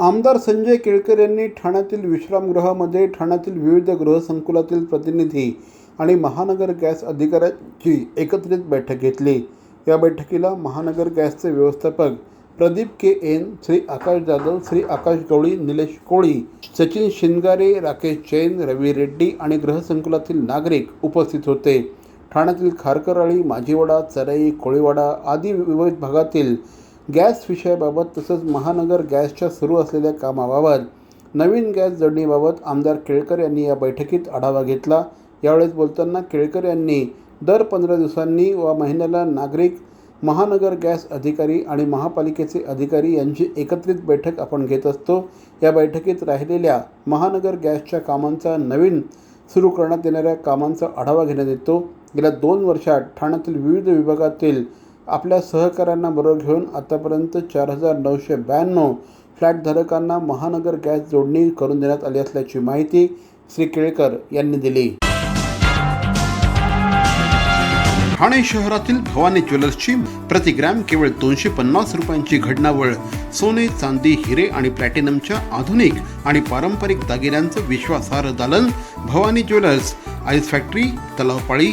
आमदार संजय केळकर यांनी ठाण्यातील विश्रामगृहामध्ये ठाण्यातील विविध गृहसंकुलातील प्रतिनिधी आणि महानगर गॅस अधिकाऱ्यांची एकत्रित बैठक घेतली. या बैठकीला महानगर गॅसचे व्यवस्थापक प्रदीप के एन श्री आकाश जाधव श्री आकाश गवळी निलेश कोळी सचिन शिंगारे राकेश जैन रवी रेड्डी आणि गृहसंकुलातील नागरिक उपस्थित होते. ठाण्यातील खारकराळी माजीवाडा चराई कोळीवाडा आदी विविध भागातील गॅस विषयाबाबत तसंच महानगर गॅसच्या सुरू असलेल्या कामाबाबत नवीन गॅस जोडणीबाबत आमदार केळकर यांनी या बैठकीत आढावा घेतला. यावेळेस बोलताना केळकर यांनी दर पंधरा दिवसांनी व महिन्याला नागरिक महानगर गॅस अधिकारी आणि महापालिकेचे अधिकारी यांची एकत्रित बैठक आपण घेत असतो. या बैठकीत राहिलेल्या महानगर गॅसच्या कामांचा नवीन सुरू करण्यात येणाऱ्या कामांचा आढावा घेण्यात येतो. गेल्या दोन वर्षात ठाण्यातील विविध विभागातील आपल्या सहकाऱ्यांना बरोबर घेऊन आतापर्यंत चार हजार नऊशे ब्याण्णव फ्लॅटधारकांना महानगर गॅस जोडणी करून देण्यात आली असल्याची माहिती श्री केळकर यांनी दिली. ठाणे शहरातील भवानी ज्वेलर्सची प्रति ग्रॅम केवळ दोनशे पन्नास रुपयांची घडणावळ सोने चांदी हिरे आणि प्लॅटिनमच्या आधुनिक आणि पारंपरिक दागिन्यांचं विश्वासार्ह दालन Bhavani jewellers ice factory Talavpali